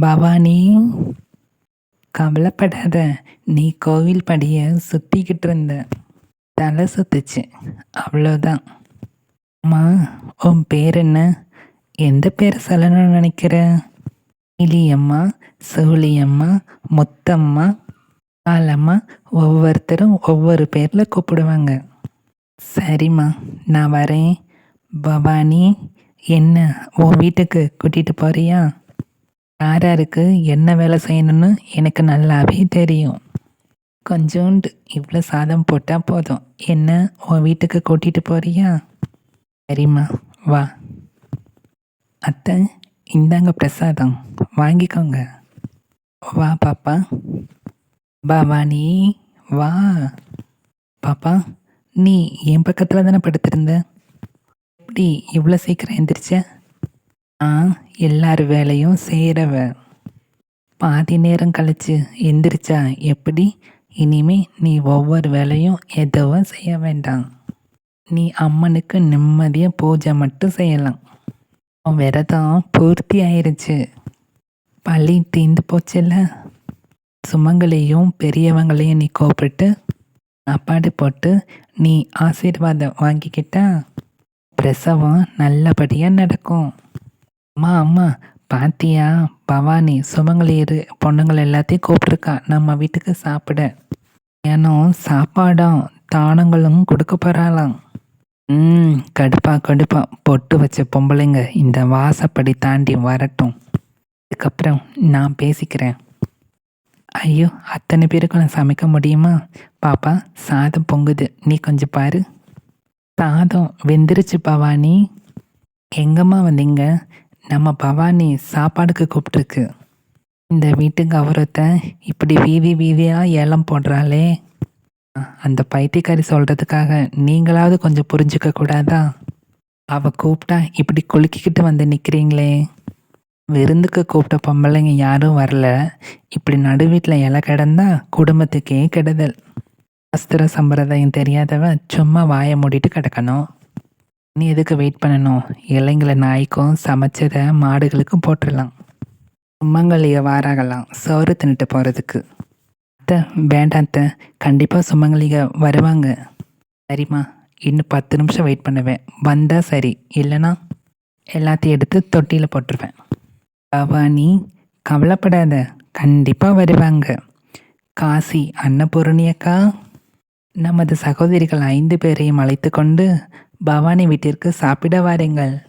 பவானி கவலைப்படாத. நீ கோவில் படியை சுற்றிக்கிட்டு இருந்த. தலை சுத்துச்சு. அவ்வளோதான் அம்மா உன் பேர் என்ன? எந்த பேரை சொல்லணும்னு நினைக்கிற? இலியம்மா சோழியம்மா முத்தம்மா காலம்மா ஒவ்வொருத்தரும் ஒவ்வொரு பேரில் கூப்பிடுவாங்க. சரிம்மா நான் வரேன். பவானி என்ன உன் வீட்டுக்கு கூட்டிகிட்டு போறியா? யார் யாருக்கு என்ன வேலை செய்யணும்னு எனக்கு நல்லாவே தெரியும். கொஞ்சோண்டு இவ்வளோ சாதம் போட்டால் போதும். என்ன உன் வீட்டுக்கு கூட்டிகிட்டு போறியா? சரிம்மா வா. அத்தை இந்தாங்க பிரசாதம். வாங்கிக்கோங்க. வா பாப்பா. பவானி வா. பாப்பா நீ என் பக்கத்தில் தானே படுத்திருந்த? எப்படி இவ்வளோ சீக்கிரம் எந்திரிச்ச? நான் எல்லார் வேலையும் செய்கிறவ பாதி நேரம் கழிச்சு எந்திரிச்சா எப்படி? இனிமே நீ ஒவ்வொரு வேலையும் எதுவும் செய்ய வேண்டாம். நீ அம்மனுக்கு நிம்மதியாக பூஜை மட்டும் செய்யலாம். உன் விரதம் பூர்த்தி ஆயிருச்சு. பள்ளி தீந்து போச்சுல்ல? சுமங்களையும் பெரியவங்களையும் நீ கூப்பிட்டு சாப்பாடு போட்டு நீ ஆசீர்வாதம் வாங்கிக்கிட்டா பிரசவம் நல்லபடியாக நடக்கும். அம்மா அம்மா பாத்தியா பவானி சுமங்கலீர் பொண்ணுங்கள் எல்லாத்தையும் கூப்பிட்ருக்கா நம்ம வீட்டுக்கு சாப்பிட. ஏனோ சாப்பாடும் தானங்களும் கொடுக்க போகிறாளாம் ம் கடுப்பா கடுப்பா. பொட்டு வச்ச பொம்பளைங்க இந்த வாசப்படி தாண்டி வரட்டும். அதுக்கப்புறம் நான் பேசிக்கிறேன். ஐயோ அத்தனை பேருக்கு நான் சமைக்க முடியுமா? பாப்பா சாதம் பொங்குது. நீ கொஞ்சம் பாரு. சாதம் வெந்துருச்சு பவானி. எங்கம்மா வந்தீங்க? நம்ம பவானி சாப்பாடுக்கு கூப்பிட்டுருக்கு. இந்த வீட்டு அவரத்தை இப்படி வீதி வீதியாக ஏலம் போடுறாளே. அந்த பைத்தியக்காரி சொல்கிறதுக்காக நீங்களாவது கொஞ்சம் புரிஞ்சுக்க கூடாதா? அவ கூப்பிட்டா இப்படி குலுக்கிக்கிட்டு வந்து நிற்கிறீங்களே விருந்துக்கு கூப்பிட்ட பொம்பளைங்க யாரும் வரல. இப்படி நடு வீட்டில் இலை கிடந்தா குடும்பத்துக்கே கெடுதல். அஸ்திர சம்பிரதாயம் தெரியாதவ சும்மா வாயை மூடிட்டு கிடக்கணும். நீ எதுக்கு வெயிட் பண்ணணும்? இலைங்களை நாய்க்கும் சமைச்சதை மாடுகளுக்கும் போட்டுடலாம் சுமங்கலிய வாராகலாம். சோறு தின்னுட்டு போகிறதுக்கு அத்தை வேண்டாம் அத்தை. கண்டிப்பாக சுமங்கலிக வருவாங்க. சரிம்மா. இன்னும் பத்து நிமிஷம் வெயிட் பண்ணுவேன். வந்தால் சரி. இல்லைன்னா எல்லாத்தையும் எடுத்து தொட்டியில் போட்டுருவேன். பவானி கவலைப்படாத. கண்டிப்பாக வருவாங்க. காசி அன்னபூரணியக்கா. நமது சகோதரிகள் ஐந்து பேரையும் அழைத்து கொண்டு பவானி வீட்டிற்கு சாப்பிட வாருங்கள்.